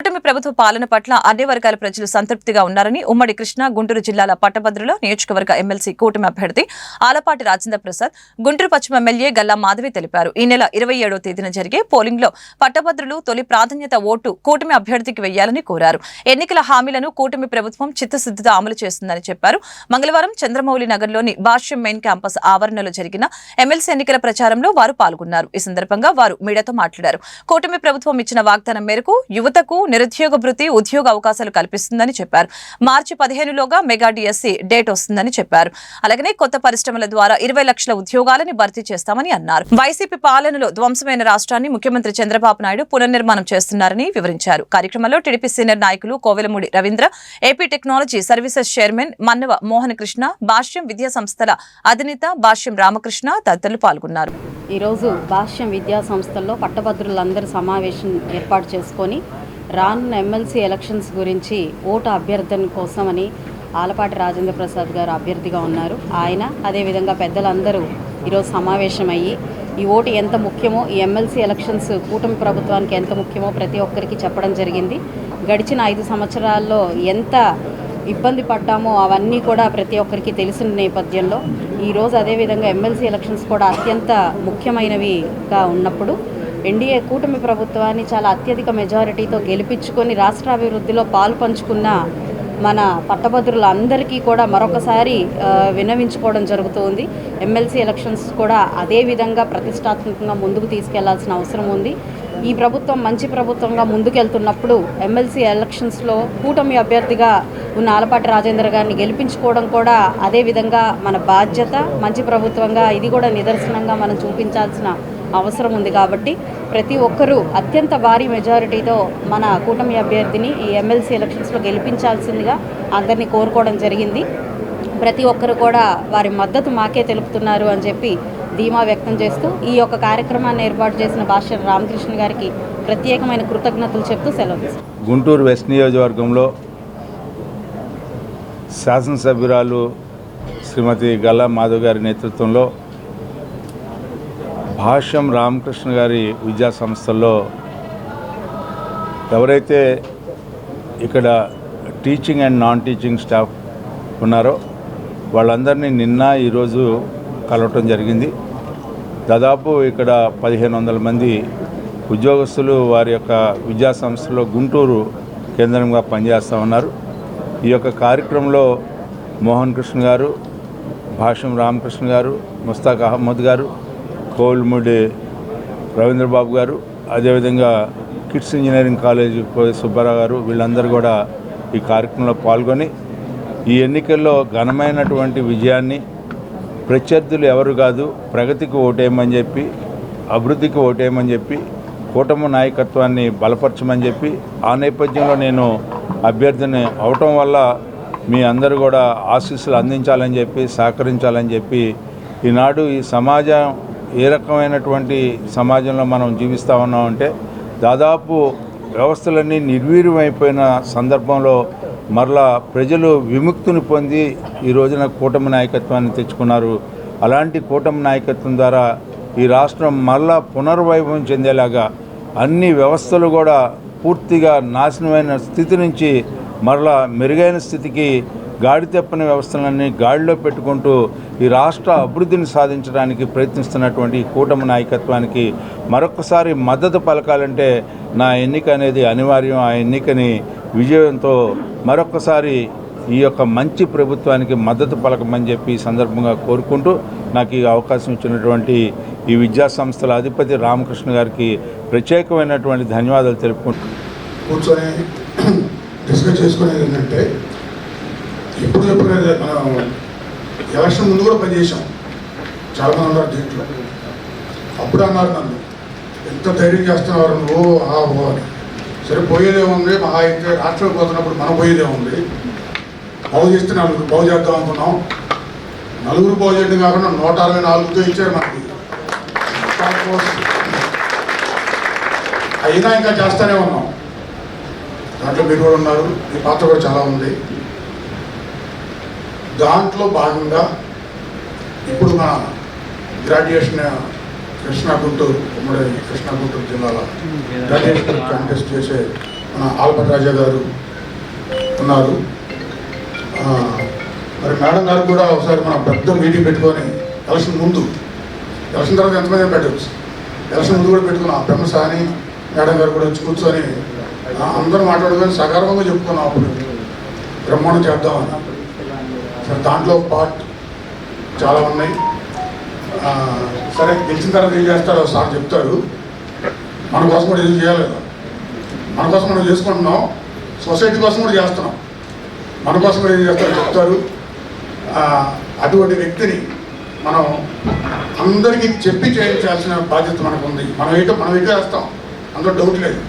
కూటమి ప్రభుత్వ పాలన పట్ల అన్ని వర్గాల ప్రజలు సంతృప్తిగా ఉన్నారని ఉమ్మడి కృష్ణా గుంటూరు జిల్లాల పట్టభద్రుల నియోజకవర్గ ఎమ్మెల్సీ కూటమి అభ్యర్థి ఆలపాటి రాజేంద్ర ప్రసాద్ గుంటూరు పశ్చిమ ఎమ్మెల్యే గల్లా మాధవి తెలిపారు. ఈ నెల ఇరవై ఏడో తేదీన జరిగే పోలింగ్లో పట్టభద్రులు తొలి ప్రాధాన్యత ఓటు కూటమి అభ్యర్థికి వెయ్యాలని కోరారు. ఎన్నికల హామీలను కూటమి ప్రభుత్వం చిత్తశుద్ధితో అమలు చేస్తుందని చెప్పారు. మంగళవారం చంద్రమౌళి నగర్లోని భాష్యం మెయిన్ క్యాంపస్ ఆవరణలో జరిగిన ఎమ్మెల్సీ ఎన్నికల ప్రచారంలో వారు పాల్గొన్నారు. ఈ సందర్భంగా వారు మీడియాతో మాట్లాడారు. కూటమి ప్రభుత్వం ఇచ్చిన వాగ్దానం మేరకు యువతకు నిరుద్యోగ భృతి ఉద్యోగ అవకాశాలు కల్పిస్తుందని చెప్పారు. మార్చి పదిహేనులోగా మెగా డిఎస్సి డేట్ వస్తుందని చెప్పారు. అలాగనే కొత్త పరిశ్రమల ద్వారా ఇరవై లక్షల ఉద్యోగాలని భర్తీ చేస్తామని అన్నారు. వైసీపీ పాలనలో ధ్వంసమైన రాష్ట్రాన్ని ముఖ్యమంత్రి చంద్రబాబు నాయుడు పునర్నిర్మాణం చేస్తున్నారని వివరించారు. కార్యక్రమంలో టీడీపీ సీనియర్ నాయకులు Kovelamudi Ravindra AP technology services chairman Mannava Mohan Krishna Bhashyam విద్యా సంస్థల అధినేత భాష్యం రామకృష్ణ తదితరులు పాల్గొన్నారు. ఈరోజు భాష్యం విద్యా సంస్థల్లో పట్టభద్రులందరూ సమావేశం ఏర్పాటు చేసుకొని రానున్న ఎమ్మెల్సీ ఎలక్షన్స్ గురించి ఓటు అభ్యర్థన కోసమని ఆలపాటి రాజేంద్ర ప్రసాద్ గారు అభ్యర్థిగా ఉన్నారు. ఆయన అదేవిధంగా పెద్దలందరూ ఈరోజు సమావేశమయ్యి ఈ ఓటు ఎంత ముఖ్యమో ఈ ఎమ్మెల్సీ ఎలక్షన్స్ కూటమి ప్రభుత్వానికి ఎంత ముఖ్యమో ప్రతి ఒక్కరికి చెప్పడం జరిగింది. గడిచిన ఐదు సంవత్సరాల్లో ఎంత ఇబ్బంది పడ్డామో అవన్నీ కూడా ప్రతి ఒక్కరికి తెలిసిన నేపథ్యంలో ఈరోజు అదేవిధంగా ఎమ్మెల్సీ ఎలక్షన్స్ కూడా అత్యంత ముఖ్యమైనవిగా ఉన్నప్పుడు ఎన్డీఏ కూటమి ప్రభుత్వాన్ని చాలా అత్యధిక మెజారిటీతో గెలిపించుకొని రాష్ట్ర అభివృద్ధిలో పాలు పంచుకున్న మన పట్టభద్రులందరికీ కూడా మరొకసారి విన్నవించుకోవడం జరుగుతుంది. ఎమ్మెల్సీ ఎలక్షన్స్ కూడా అదే విధంగా ప్రతిష్టాత్మకంగా ముందుకు తీసుకెళ్ళాల్సిన అవసరం ఉంది. ఈ ప్రభుత్వం మంచి ప్రభుత్వంగా ముందుకెళ్తున్నప్పుడు ఎమ్మెల్సీ ఎలక్షన్స్లో కూటమి అభ్యర్థిగా ఉన్న ఆలపాటి రాజేంద్ర గారిని గెలిపించుకోవడం కూడా అదే విధంగా మన బాధ్యత. మంచి ప్రభుత్వంగా ఇది కూడా నిదర్శనంగా మనం చూపించాల్సిన అవసరం ఉంది కాబట్టి ప్రతి ఒక్కరూ అత్యంత భారీ మెజారిటీతో మన కూటమి అభ్యర్థిని ఈ ఎమ్మెల్సీ ఎలక్షన్స్లో గెలిపించాల్సిందిగా అందరినీ కోరుకోవడం జరిగింది. ప్రతి ఒక్కరు కూడా వారి మద్దతు మాకే తెలుపుతున్నారు అని చెప్పి ధీమా వ్యక్తం చేస్తూ ఈ యొక్క కార్యక్రమాన్ని ఏర్పాటు చేసిన భాష్యం రామకృష్ణ గారికి ప్రత్యేకమైన కృతజ్ఞతలు చెప్తూ సెలవు గుంటూరు వెస్ట్ నియోజకవర్గంలో శాసనసభ్యురాలు శ్రీమతి గల్లా మాధవ్ గారి నేతృత్వంలో భాష్యం రామకృష్ణ గారి విద్యా సంస్థల్లో ఎవరైతే ఇక్కడ teaching and non teaching staff ఉన్నారో వాళ్ళందరినీ నిన్న ఈరోజు కలవటం జరిగింది. దాదాపు ఇక్కడ పదిహేను వందల మంది ఉద్యోగస్తులు వారి యొక్క విద్యా సంస్థలో గుంటూరు కేంద్రంగా పనిచేస్తూ ఉన్నారు. ఈ యొక్క కార్యక్రమంలో మోహన్ కృష్ణ గారు భాష్యం రామకృష్ణ గారు ముస్తాక్ అహ్మద్ గారు కోల్ముడి రవీంద్రబాబు గారు అదేవిధంగా కిడ్స్ ఇంజనీరింగ్ కాలేజ్ సుబ్బారావు గారు వీళ్ళందరూ కూడా ఈ కార్యక్రమంలో పాల్గొని ఈ ఎన్నికల్లో ఘనమైనటువంటి విజయాన్ని ప్రత్యర్థులు ఎవరు కాదు ప్రగతికి ఓటేయమని చెప్పి అభివృద్ధికి ఓటేయమని చెప్పి కూటమి నాయకత్వాన్ని బలపరచమని చెప్పి ఆ నేపథ్యంలో నేను అభ్యర్థిని అవటం వల్ల మీ అందరూ కూడా ఆశీస్సులు అందించాలని చెప్పి సహకరించాలని చెప్పి ఈనాడు ఈ సమాజం ఏ రకమైనటువంటి సమాజంలో మనం జీవిస్తూ ఉన్నామంటే దాదాపు వ్యవస్థలన్నీ నిర్వీర్యమైపోయిన సందర్భంలో మరలా ప్రజలు విముక్తిని పొంది ఈ రోజున కూటమి నాయకత్వాన్ని తెచ్చుకున్నారు. అలాంటి కూటమి నాయకత్వం ద్వారా ఈ రాష్ట్రం మరలా పునర్వైభవం చెందేలాగా అన్ని వ్యవస్థలు కూడా పూర్తిగా నాశనమైన స్థితి నుంచి మరలా మెరుగైన స్థితికి గాడి తెప్పని వ్యవస్థలన్నీ గాడిలో పెట్టుకుంటూ ఈ రాష్ట్ర అభివృద్ధిని సాధించడానికి ప్రయత్నిస్తున్నటువంటి ఈ కూటమి నాయకత్వానికి మరొకసారి మద్దతు పలకాలంటే నా ఎన్నిక అనేది అనివార్యం. ఆ ఎన్నికని విజయంతో మరొకసారి ఈ యొక్క మంచి ప్రభుత్వానికి మద్దతు పలకమని చెప్పి సందర్భంగా కోరుకుంటూ నాకు ఈ అవకాశం ఇచ్చినటువంటి ఈ విద్యా సంస్థల అధిపతి రామకృష్ణ గారికి ప్రత్యేకమైనటువంటి ధన్యవాదాలు తెలుపుకుంటున్నాను. కూర్చొని డిస్కస్ చేసుకునేది ఏంటంటే ఎప్పుడు చెప్పుకునేది మనం ఎలక్షన్ ముందు కూడా పనిచేసాం చాలామంది ఉన్నారు దీంట్లో. అప్పుడు అన్నారు నన్ను ఎంత ధైర్యం చేస్తున్నారు నువ్వు? ఆ ఓ అని. సరే పోయేదే ఉంది? మా అయితే రాష్ట్రం పోతున్నప్పుడు మనం పోయేదే ఉంది? బాగు చేస్తే నలుగురు బాగు చేద్దాం అనుకున్నాం. నలుగురు బాగు చేయడం కాకుండా నూట అరవై నాలుగుతో ఇచ్చారు మనకి అయినా ఇంకా చేస్తూనే ఉన్నాం. దాంట్లో మీరు కూడా ఉన్నారు. మీ పాత్ర కూడా చాలా ఉంది. దాంట్లో భాగంగా ఇప్పుడు మన గ్రాడ్యుయేషన్ కృష్ణా గుంటూరు ఉమ్మడి కృష్ణా గుంటూరు జిల్లాలో గ్రాడ్యుయేషన్ కంటెస్ట్ చేసే మన ఆల్పట్ రాజా గారు ఉన్నారు. మరి మేడం గారు కూడా ఒకసారి మనం పెద్ద మీటింగ్ పెట్టుకొని ఎలక్షన్ ముందు ఎలక్షన్ తర్వాత ఎంతమంది పెట్టవచ్చు ఎలక్షన్ ముందు కూడా పెట్టుకున్నాం. పెమ్మ సాని మేడం గారు కూడా వచ్చి కూర్చొని అందరూ మాట్లాడుకొని సకారంగా చెప్పుకున్నాం అప్పుడు. బ్రహ్మాండం చేద్దామని. సరే దాంట్లో పార్ట్ చాలా ఉన్నాయి. సరే గెలిచిన తర్వాత ఏం చేస్తారో సార్ చెప్తారు. మన కోసం కూడా ఏం చేయలేదు మన కోసం మనం చేసుకుంటున్నాం. సొసైటీ కోసం కూడా చేస్తున్నాం. మన కోసం కూడా ఏం చేస్తారో చెప్తారు. అటువంటి వ్యక్తిని మనం అందరికీ చెప్పి చేయించాల్సిన బాధ్యత మనకు ఉంది మనం ఏంటో మనం ఏంటో వేస్తాం? అందులో డౌట్ లేదు.